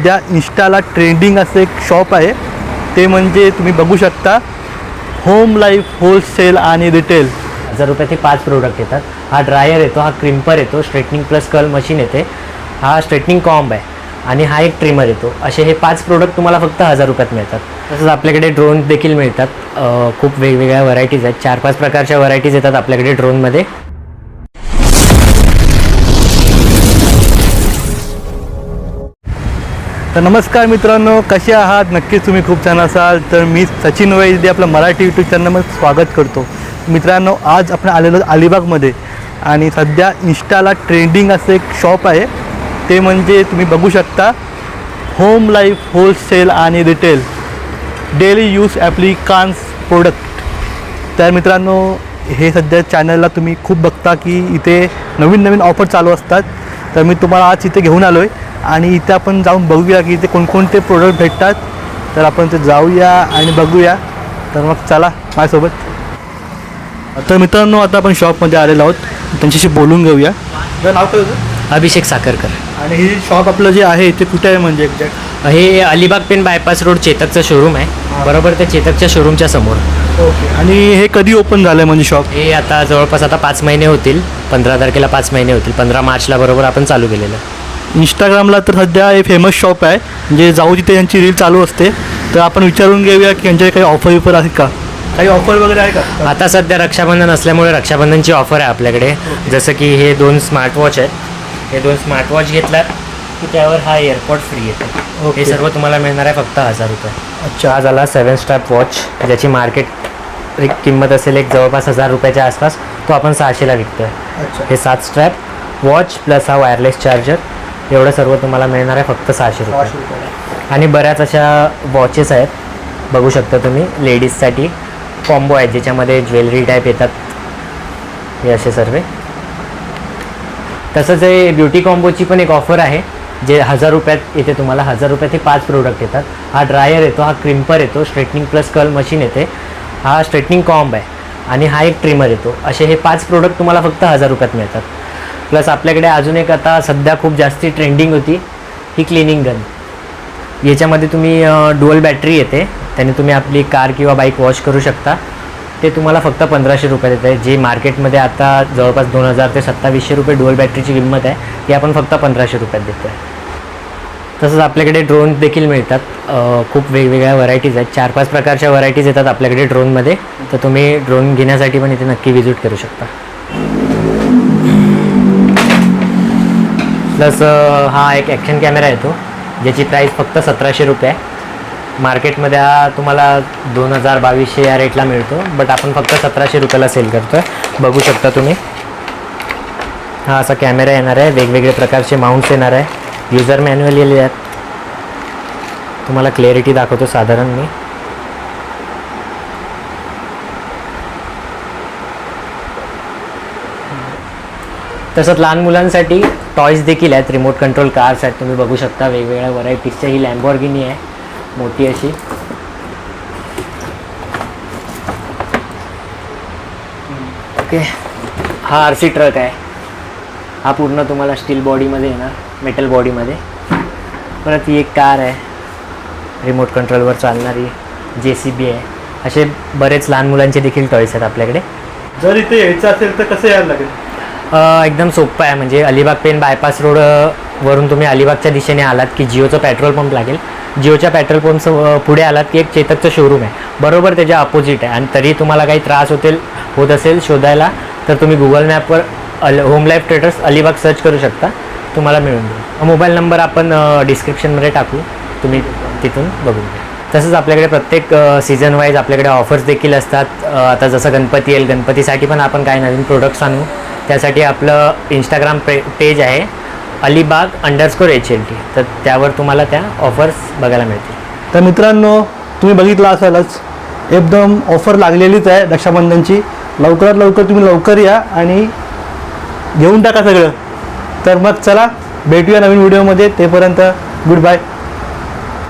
सध्या इन्स्टाला ट्रेंडिंग असं एक शॉप आहे. ते म्हणजे तुम्ही बघू शकता होम लाईफ होलसेल आणि रिटेल हजार रुपयाचे पाच प्रोडक्ट येतात. हा ड्रायर येतो हा क्रिम्पर येतो स्ट्रेटनिंग प्लस कर्ल मशीन येते. हा स्ट्रेटनिंग कॉम्ब आहे आणि हा एक ट्रिमर येतो. असे हे पाच प्रोडक्ट तुम्हाला फक्त हजार रुपयात मिळतात. तसंच आपल्याकडे ड्रोन देखील मिळतात. खूप वेगवेगळ्या व्हरायटीज आहेत. चार पाच प्रकारच्या व्हरायटीज येतात आपल्याकडे ड्रोनमध्ये तर नमस्कार मित्रांनो कसे आहात? नक्कीच तुम्ही खूप छान असाल. तर मी सचिन वैद्य आपलं मराठी यूट्यूब चॅनलमध्ये स्वागत करतो. मित्रांनो आज आपण आलेलो अलिबागमध्ये. आणि सध्या इन्स्टाला ट्रेंडिंग असं एक शॉप आहे. ते म्हणजे तुम्ही बघू शकता होम लाईफ होलसेल आणि retail daily use appliances product तर मित्रांनो हे सध्या चॅनलला तुम्ही खूप बघता की इथे नवीन नवीन ऑफर चालू असतात. तर मी तुम्हाला आज इथे घेऊन आलो आहे आणि इथे आपण जाऊन बघूया की इथे कोणकोणते प्रोडक्ट भेटतात. तर आपण ते जाऊया आणि बघूया. तर मग चला माझ्यासोबत. तर मित्रांनो आता आपण शॉपमध्ये आलेलो आहोत. त्यांच्याशी बोलून घेऊया. तर नाव काय अभिषेक साखरकर. आणि हे शॉप आपलं जे आहे ते कुठे आहे म्हणजे एक्झॅक्ट हे अलिबाग पेन बायपास रोड चेतकचं शोरूम आहे. बरोबर त्या चेतकच्या शोरूमच्या समोर. ओके. आणि हे कधी ओपन झालं म्हणजे शॉप हे आता जवळपास आता पाच महिने होतील. पंधरा तारखेला पाच महिने होतील. पंधरा मार्चला बरोबर आपण चालू केलेलं. इंस्टाग्रामला तर सध्या हे फेमस शॉप आहे. म्हणजे जाऊ तिथे यांची रील चालू असते. तर आपण विचारून घेऊया की यांच्याकडे काही ऑफर विफर आहे का? काही ऑफर वगैरे आहे का? आता सध्या रक्षाबंधन असल्यामुळे रक्षाबंधनची ऑफर आहे आपल्याकडे. जसं की हे दोन स्मार्टवॉच आहेत. हे दोन स्मार्टवॉच घेतलात की त्यावर हा एअरपोर्ट फ्री येतो. Okay. हे सर्व तुम्हाला मिळणार आहे फक्त हजार रुपये. अच्छा. हा झाला सेवन स्टॅप वॉच ज्याची मार्केट किंमत असेल एक जवळपास हजार रुपयाच्या आसपास तो आपण सहाशेला विकतो आहे अच्छा. हे सात स्ट्रॅप वॉच प्लस हा वायरलेस चार्जर एवढं सर्व तुम्हाला मिळणार आहे फक्त सहाशे रुपये. आणि बऱ्याच अशा वॉचेस आहेत. बघू शकता तुम्ही लेडीजसाठी कॉम्बो आहेत ज्याच्यामध्ये ज्वेलरी टाईप येतात. हे असे सर्व. तसंच हे ब्युटी कॉम्बोची पण एक ऑफर आहे जे हजार रुपयात येते तुम्हाला हजार रुपयात हे पाच प्रोडक्ट येतात. हा ड्रायर येतो हा क्रिम्पर येतो स्ट्रेटनिंग प्लस कर्ल मशीन येते. हा स्ट्रेटनिंग कॉम्ब आहे. आणि हा एक ट्रिमर येतो. असे हे पाच प्रोडक्ट तुम्हाला फक्त हजार रुपयात मिळतात. प्लस आपल्याकडे अजून एक आता सध्या खूप जास्ती ट्रेंडिंग होती ही क्लिनिंग गन. याच्यामध्ये तुम्ही डुअल बॅटरी येते त्याने तुम्ही आपली कार किंवा बाईक वॉश करू शकता. ते तुम्हाला फक्त पंधराशे रुपयात येते आहे जे मार्केटमध्ये आता जवळपास दोन हजार ते सत्तावीसशे रुपये डुअल बॅटरीची किंमत आहे ती आपण फक्त पंधराशे रुपयात देतो आहे तसंच आपल्याकडे ड्रोन देखील मिळतात खूप वेगवेगळ्या व्हरायटीज आहेत चार पाच प्रकारच्या व्हरायटीज येतात आपल्याकडे ड्रोनमध्ये तर तुम्ही ड्रोन घेण्यासाठी पण इथे नक्की विजिट करू शकता. प्लस हा एक ॲक्शन कॅमेरा येतो ज्याची प्राईस फक्त सतराशे रुपये आहे. मार्केटमध्ये हा तुम्हाला दोन हजार बावीसशे या रेटला मिळतो बट आपण फक्त सतराशे रुपयाला सेल करतो आहे बघू शकता तुम्ही. हा असा कॅमेरा येणार आहे वेगवेगळे प्रकारचे माउंट्स येणार आहे. युजर मॅन्युअल येले आहेत तुम्हाला क्लॅरिटी दाखवतो साधारण मी. तसंच लहान मुलांसाठी टॉयज देखील आहेत रिमोट कंट्रोल कार्स आहेत तुम्ही बघू शकता वेगवेगळ्या व्हरायटीजच्या ही लॅम्बॉर्गिनी आहे मोठी अशी. ओके. हा आर सी ट्रक आहे. हा पूर्ण तुम्हाला स्टील बॉडीमध्ये येणार मेटल बॉडीमध्ये परत ही एक कार आहे रिमोट कंट्रोलवर चालणारी जे सी बी आहे. असे बरेच लहान मुलांचे देखील टॉयस आहेत आपल्याकडे. जर इथे यायचं असेल तर कसं यायला लागेल? एकदम सोपं आहे. म्हणजे अलिबाग पेन बायपास रोड वरून तुम्ही अलिबागच्या दिशेने आलात की जिओचं पेट्रोल पंप लागेल. जिओच्या पेट्रोल पंप पुढे आलात की एक चेतकचं शोरूम आहे. बरोबर त्याच्या अपोजिट आहे. आणि तरी तुम्हाला काही त्रास होतील होत असेल शोधायला तर तुम्ही Google मॅपवर Al home life traders Alibag search करू शकता. तुम्हाला मिळून जाईल. मोबाईल नंबर आपण डिस्क्रिप्शनमध्ये टाकू. तुम्ही तिथून बघून घ्या. तसंच आपल्याकडे प्रत्येक सीझन वाईज आपल्याकडे ऑफर्स देखील असतात. आता जसं गणपती येईल गणपतीसाठी पण आपण काही नवीन प्रोडक्ट्स आणू. त्यासाठी आपलं इंस्टाग्राम पे पेज आहे Alibag underscore H L T तर त्यावर तुम्हाला त्या ऑफर्स बघायला मिळतील. तर मित्रांनो तुम्ही बघितलं असालच एकदम ऑफर लागलेलीच आहे रक्षाबंधनची. लवकरात लवकर तुम्ही लवकर या आणि घेऊन टाका सगळं. तर मग चला भेटूया नवीन व्हिडिओमध्ये तेपर्यंत गुड बाय